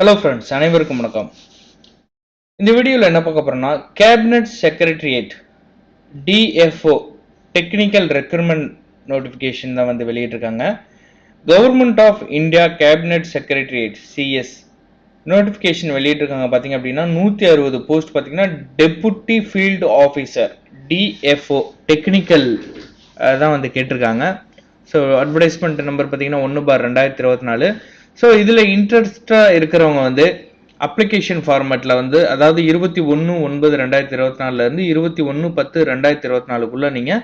Hello friends அனைவருக்கும் வணக்கம். இந்த வீடியோவில் என்ன பார்க்க போகிறோம்னா cabinet secretariat DFO technical recruitment notification தான் வந்து வெளியிட்டிருக்காங்க. Government of India cabinet secretariat CS notification வெளியிட்டிருக்காங்க பார்த்தீங்க அப்படின்னா நூற்றி அறுபது போஸ்ட் பார்த்தீங்கன்னா deputy field officer DFO technical தான் வந்து கேட்டிருக்காங்க. ஸோ அட்வர்டைஸ்மெண்ட் நம்பர் பார்த்தீங்கன்னா ஒன்று பார் ரெண்டாயிரத்தி இருபத்தி நாலு. ஸோ இதில் இன்ட்ரெஸ்டாக இருக்கிறவங்க வந்து அப்ளிகேஷன் ஃபார்மேட்டில் வந்து அதாவது இருபத்தி ஒன்று ஒன்பது ரெண்டாயிரத்தி இருபத்தி நாலுலேருந்து இருபத்தி ஒன்று பத்து ரெண்டாயிரத்தி இருபத்தி நாலுக்குள்ளே நீங்கள்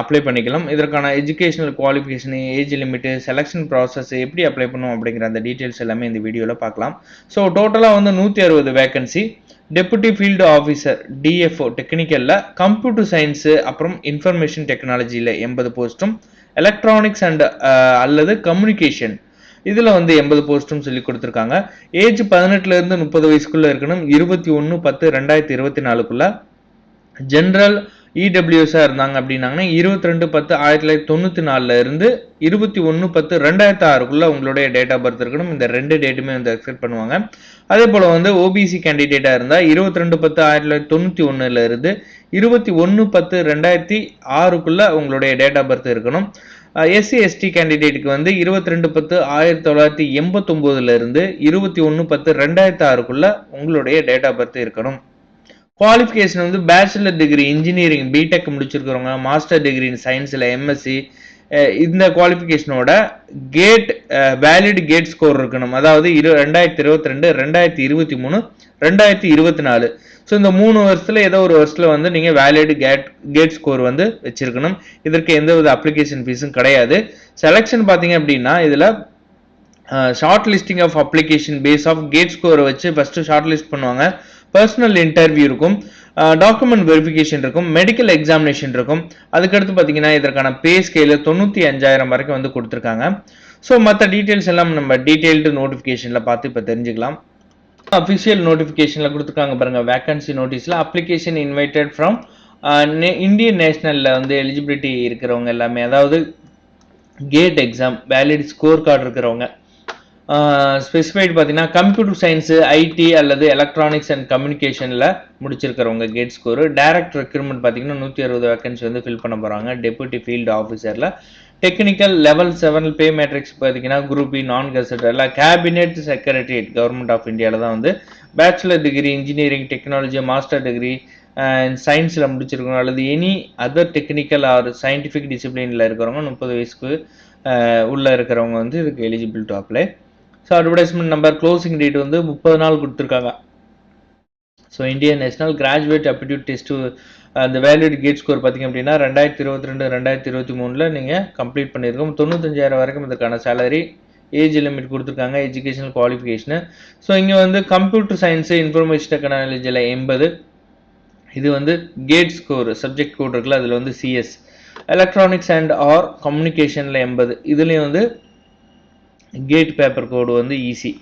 அப்ளை பண்ணிக்கலாம். இதற்கான educational qualification age limit selection process எப்படி அப்ளை பண்ணும் அப்படிங்கிற அந்த டீட்டெயில்ஸ் எல்லாமே இந்த வீடியோவில் பார்க்கலாம். ஸோ டோட்டலாக வந்து நூற்றி அறுபது vacancy deputy field officer DFO டெக்னிக்கலில் computer science அப்புறம் இன்ஃபர்மேஷன் டெக்னாலஜியில் எண்பது போஸ்ட்டும் எலக்ட்ரானிக்ஸ் அண்ட் அல்லது கம்யூனிகேஷன் இதில் வந்து எண்பது போஸ்ட்டும் சொல்லி கொடுத்துருக்காங்க. ஏஜ் பதினெட்டுலேருந்து முப்பது வயசுக்குள்ளே இருக்கணும். இருபத்தி ஒன்று பத்து ரெண்டாயிரத்தி இருபத்தி நாலுக்குள்ளே. ஜென்ரல் இடபிள்யூஎஸாக இருந்தாங்க அப்படின்னாங்கன்னா இருபத்தி ரெண்டு பத்து ஆயிரத்தி தொள்ளாயிரத்தி தொண்ணூற்றி நாலில் இருந்து இருபத்தி ஒன்று பத்து ரெண்டாயிரத்தி ஆறுக்குள்ளே உங்களுடைய டேட் ஆஃப் பர்த் இருக்கணும். இந்த ரெண்டு டேட்டுமே வந்து அக்செப்ட் பண்ணுவாங்க. அதே போல் வந்து ஓபிசி கேண்டிடேட்டாக இருந்தால் இருபத்தி ரெண்டு பத்து ஆயிரத்தி தொள்ளாயிரத்தி தொண்ணூற்றி ஒன்றில் இருந்து இருபத்தி ஒன்று பத்து ரெண்டாயிரத்தி ஆறுக்குள்ளே உங்களுடைய டேட் ஆஃப் பர்த் இருக்கணும். எஸ்சி எஸ்டி கேண்டிடேட்டுக்கு வந்து இருபத்தி ரெண்டு பத்து ஆயிரத்தி தொள்ளாயிரத்தி எண்பத்தொம்போதுல இருந்து இருபத்தி ஒன்று பத்து ரெண்டாயிரத்தி ஆறுக்குள்ள உங்களுடைய டேட் ஆஃப் பர்த் இருக்கணும். குவாலிஃபிகேஷன் வந்து பேச்சுலர் டிகிரி இன்ஜினியரிங் பிடெக் முடிச்சிருக்கிறவங்க மாஸ்டர் டிகிரி இன் சயின்ஸில் எம்எஸ்சி இந்த குவாலிஃபிகேஷனோட கேட் வேலிட் கேட் ஸ்கோர் இருக்கணும். அதாவது இரு ரெண்டாயிரத்தி இருபத்தி ரெண்டு ரெண்டாயிரத்தி இருபத்தி மூணு ரெண்டாயிரத்தி இருபத்தி நாலு. ஸோ இந்த மூணு வருஷத்தில் ஏதோ ஒரு வருஷத்தில் வந்து நீங்கள் வேலிட் கேட் கேட் ஸ்கோர் வந்து வச்சுருக்கணும். இதற்கு எந்த வித அப்ளிகேஷன் ஃபீஸும் கிடையாது. செலெக்ஷன் பார்த்தீங்க அப்படின்னா இதில் short listing of application base of GATE ஸ்கோரை வச்சு ஃபஸ்ட்டு ஷார்ட் லிஸ்ட் பண்ணுவாங்க. பர்சனல் இன்டர்வியூ இருக்கும். டாக்குமெண்ட் வெரிஃபிகேஷன் இருக்கும் மெடிக்கல் எக்ஸாமினேஷன் இருக்கும். அதுக்கடுத்து பார்த்தீங்கன்னா இதற்கான பே ஸ்கேலு தொண்ணூற்றி அஞ்சாயிரம் வரைக்கும் வந்து கொடுத்துருக்காங்க. ஸோ மற்ற டீட்டெயில்ஸ் எல்லாம் நம்ம டீட்டெயில்டு நோட்டிஃபிகேஷனில் பார்த்து இப்போ தெரிஞ்சுக்கலாம். அஃபிஷியல் நோட்டிஃபிகேஷனில் கொடுத்துருக்காங்க பாருங்கள் வேக்கன்சி நோட்டீஸில் அப்ளிகேஷன் இன்வைட்டட் ஃப்ரம் இந்தியன் நேஷனலில் வந்து எலிஜிபிலிட்டி இருக்கிறவங்க எல்லாமே அதாவது GATE exam valid score card இருக்கிறவங்க. ஸ்பெசிஃபைட் பார்த்தீங்கன்னா கம்ப்யூட்டர் சயின்ஸு ஐடி அல்லது எலக்ட்ரானிக்ஸ் அண்ட் கம்யூனிகேஷனில் முடிச்சிருக்கிறவங்க கேட் ஸ்கோரு டைரக்ட் ரெக்ரூட்மெண்ட் பார்த்தீங்கன்னா நூற்றி அறுபது வேகன்சி வந்து ஃபில் பண்ண போகிறாங்க deputy field ஆஃபீஸரில் technical level seven pay matrix பார்த்தீங்கன்னா குரூப் பி நான் கெசட் எல்லாம் கேபினெட் செக்ரட்டரியேட் கவர்மெண்ட் ஆஃப் இந்தியாவில் தான் வந்து. Bachelor degree engineering technology master degree சயின்ஸில் முடிச்சிருக்கணும் அல்லது any other technical or scientific டிசிப்ளினில் இருக்கிறவங்க முப்பது வயசுக்கு உள்ளே இருக்கிறவங்க வந்து இதுக்கு eligible to apply so advertisement number closing date வந்து முப்பது நாள் கொடுத்துருக்காங்க. So Indian national graduate aptitude test அந்த வேலிட் கேட் ஸ்கோர் பார்த்திங்க அப்படின்னா ரெண்டாயிரத்தி இருபத்தி ரெண்டு ரெண்டாயிரத்தி இருபத்தி மூணில் நீங்கள் கம்ப்ளீட் பண்ணியிருக்கோம் தொண்ணூத்தஞ்சாயிரம் வரைக்கும் இதுக்கான சேலரி ஏஜ் லிமிட் கொடுத்துருக்காங்க எஜுகேஷனல் குவாலிஃபிகேஷனு ஸோ இங்கே வந்து கம்ப்யூட்டர் சயின்ஸு இன்ஃபர்மேஷன் டெக்னாலஜியில் எண்பது. இது வந்து கேட் ஸ்கோர் சப்ஜெக்ட் கோட் இருக்குல்ல அதில் வந்து சிஎஸ் எலக்ட்ரானிக்ஸ் அண்ட் ஆர் கம்யூனிகேஷனில் எண்பது. இதுலேயும் வந்து கேட் பேப்பர் கோடு வந்து EC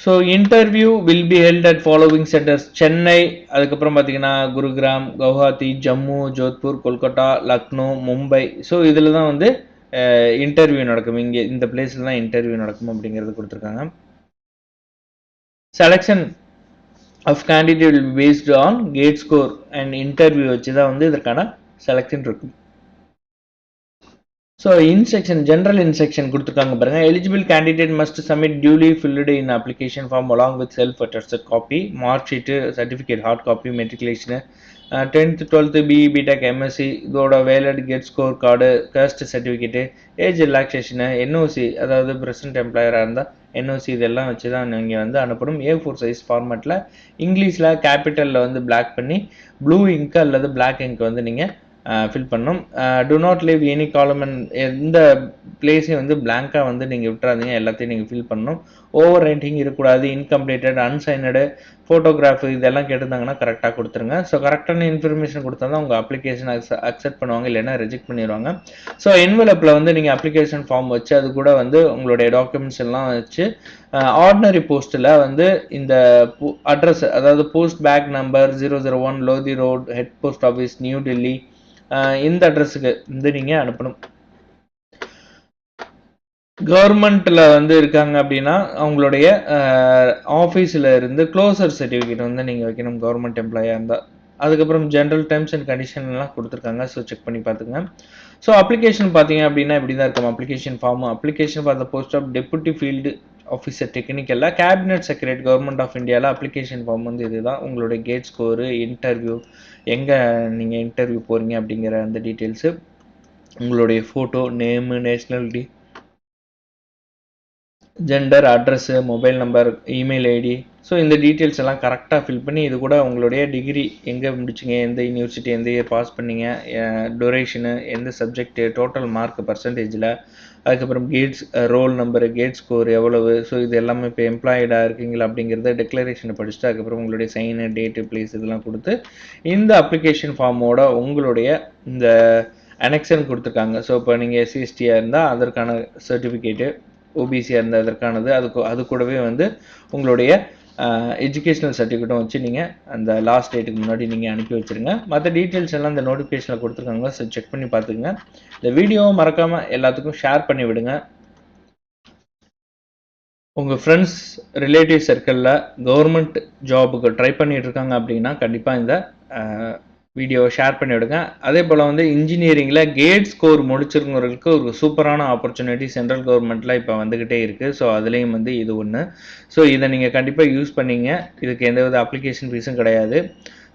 so interview will be held at following centres Chennai அதுக்கப்புறம் பார்த்தீங்கன்னா குருகிராம் கவுஹாத்தி ஜம்மு ஜோத்பூர் கொல்கட்டா லக்னோ மும்பை ஸோ இதில் தான் வந்து eh, இன்டர்வியூ நடக்கும். இங்கே இந்த பிளேஸில் தான் இன்டர்வியூ நடக்கும் அப்படிங்கிறது கொடுத்துருக்காங்க. Selection of candidate based on GATE score and interview வச்சு தான் வந்து இதற்கான செலெக்ஷன் இருக்கும். ஸோ இன்செக்ஷன் ஜென்ரல் இன்செக்ஷன் கொடுத்துருக்காங்க பாருங்க. Eligible candidate must submit duly filled in application form along with self attested copy mark sheet certificate hard copy matriculation tenth twelfth BE BTech MSc இதோட valid GATE score card caste certificate age relaxation NOC அதாவது present எம்ப்ளாயராக இருந்தால் NOC இதெல்லாம் வச்சு தான் நீங்கள் வந்து அனுப்பணும். ஏ ஃபோர் சைஸ் ஃபார்மேட்டில் இங்கிலீஷில் கேபிட்டலில் வந்து பிளாக் பண்ணி ப்ளூ இங்க் அல்லது பிளாக் இங்க் வந்து நீங்கள் ஃபில் பண்ணும். Do not leave any column and எந்த பிளேஸையும் வந்து பிளாங்காக வந்து நீங்கள் விட்டுறாதீங்க. எல்லாத்தையும் நீங்கள் ஃபில் பண்ணணும். ஓவர் ரைட்டிங் இருக்கக்கூடாது. இன்கம்ப்ளீட்டட் அன்சைனடு ஃபோட்டோகிராஃப் இதெல்லாம் கேட்டிருந்தாங்கன்னா கரெக்டாக கொடுத்துருங்க. ஸோ கரெக்டான இன்ஃபர்மேஷன் கொடுத்தா தான் உங்கள் அப்ளிகேஷன் அக்செப்ட் பண்ணுவாங்க இல்லைன்னா ரிஜெக்ட் பண்ணிடுவாங்க ஸோ என்வலப்பில் வந்து நீங்கள் அப்ளிகேஷன் ஃபார்ம் வச்சு அது கூட வந்து உங்களுடைய டாக்குமெண்ட்ஸ் எல்லாம் வச்சு ஆர்டினரி போஸ்ட்டில் வந்து இந்த அட்ரஸ் அதாவது post bag number zero zero one Lodhi Road head post office New Delhi இந்த அட்ரஸுக்கு வந்து நீங்கள் அனுப்பணும். கவர்மெண்ட்டில் வந்து இருக்காங்க அப்படின்னா அவங்களுடைய ஆஃபீஸில் இருந்து க்ளோசர் சர்டிஃபிகேட் வந்து நீங்கள் வைக்கணும் கவர்மெண்ட் எம்ப்ளாயாக இருந்தால் அதுக்கப்புறம் ஜென்ரல் டேர்ம்ஸ் அண்ட் கண்டிஷன்லாம் கொடுத்துருக்காங்க ஸோ செக் பண்ணி பார்த்துங்க. ஸோ அப்ளிகேஷன் பார்த்தீங்க அப்படின்னா இப்படி தான் இருக்கும். Application form application for the post of deputy field officer டெக்னிக்கலாக கேபினட் செக்ரட்டரி கவர்மெண்ட் ஆஃப் இந்தியாவில் அப்ளிகேஷன் ஃபார்ம் வந்து இதுதான். உங்களுடைய கேட் ஸ்கோரு இன்டர்வியூ எங்கே நீங்கள் இன்டர்வியூ போகிறீங்க அப்படிங்கிற அந்த டீட்டெயில்ஸு உங்களுடைய photo name nationality gender address mobile number email ID so இந்த டீட்டெயில்ஸ் எல்லாம் கரெக்டாக ஃபில் பண்ணி இது கூட உங்களுடைய டிகிரி எங்கே முடிச்சிங்க எந்த யூனிவர்சிட்டி எந்த இயர் பாஸ் பண்ணீங்க டொரேஷனு எந்த சப்ஜெக்ட்டு டோட்டல் மார்க் பர்சன்டேஜில் அதுக்கப்புறம் GATE's roll number GATE score எவ்வளவு? ஸோ இது எல்லாமே இப்போ எம்ப்ளாய்டாக இருக்கீங்களா அப்படிங்கிறத டிக்ளரேஷனை படிச்சுட்டு அதுக்கப்புறம் உங்களுடைய சைனு டேட்டு பிளேஸ் இதெல்லாம் கொடுத்து இந்த அப்ளிகேஷன் ஃபார்மோட உங்களுடைய இந்த அனெக்ஷன் கொடுத்துருக்காங்க. ஸோ இப்போ நீங்கள் எஸ்சிஎஸ்டியாக இருந்தால் அதற்கான சர்டிஃபிகேட்டு ஓபிசியாக இருந்தால் அதற்கானது அதுக்கு அது கூடவே வந்து உங்களுடைய எஜுகேஷனல் சர்டிஃபிகேட்டும் வச்சு நீங்கள் அந்த லாஸ்ட் டேட்டுக்கு முன்னாடி நீங்கள் அனுப்பி வச்சுருங்க. மற்ற டீட்டெயில்ஸ் எல்லாம் இந்த நோட்டிஃபிகேஷனில் கொடுத்துருக்காங்க. ஸோ செக் பண்ணி பார்த்துக்குங்க. இந்த வீடியோவை மறக்காமல் எல்லாத்துக்கும் ஷேர் பண்ணி விடுங்க. உங்கள் ஃப்ரெண்ட்ஸ் ரிலேட்டிவ் சர்க்கிளில் கவர்மெண்ட் ஜாபுக்கு ட்ரை பண்ணிகிட்ருக்காங்க அப்படின்னா கண்டிப்பாக இந்த வீடியோவை ஷேர் பண்ணி விடுங்க. அதே போல் வந்து இன்ஜினியரிங்கில் கேட் ஸ்கோர் முடிச்சிருக்கிறவங்களுக்கு ஒரு சூப்பரான ஆப்பர்ச்சுனிட்டி சென்ட்ரல் கவர்மெண்ட்டில் இப்போ வந்துக்கிட்டே இருக்குது ஸோ அதுலேயும் வந்து இது ஒன்று ஸோ இதை நீங்கள் கண்டிப்பாக யூஸ் பண்ணீங்க. இதுக்கு எந்த வித அப்ளிகேஷன் ஃபீஸும் கிடையாது.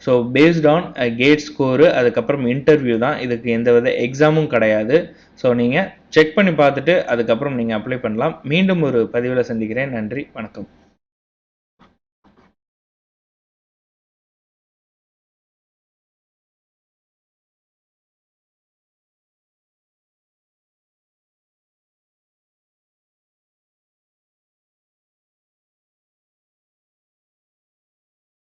So based on GATE score அதுக்கப்புறம் இன்டர்வியூ தான். இதுக்கு எந்த வித எக்ஸாமும் கிடையாது. ஸோ நீங்கள் செக் பண்ணி பார்த்துட்டு அதுக்கப்புறம் நீங்கள் அப்ளை பண்ணலாம். மீண்டும் ஒரு பதிவில் சந்திக்கிறேன். நன்றி. வணக்கம்.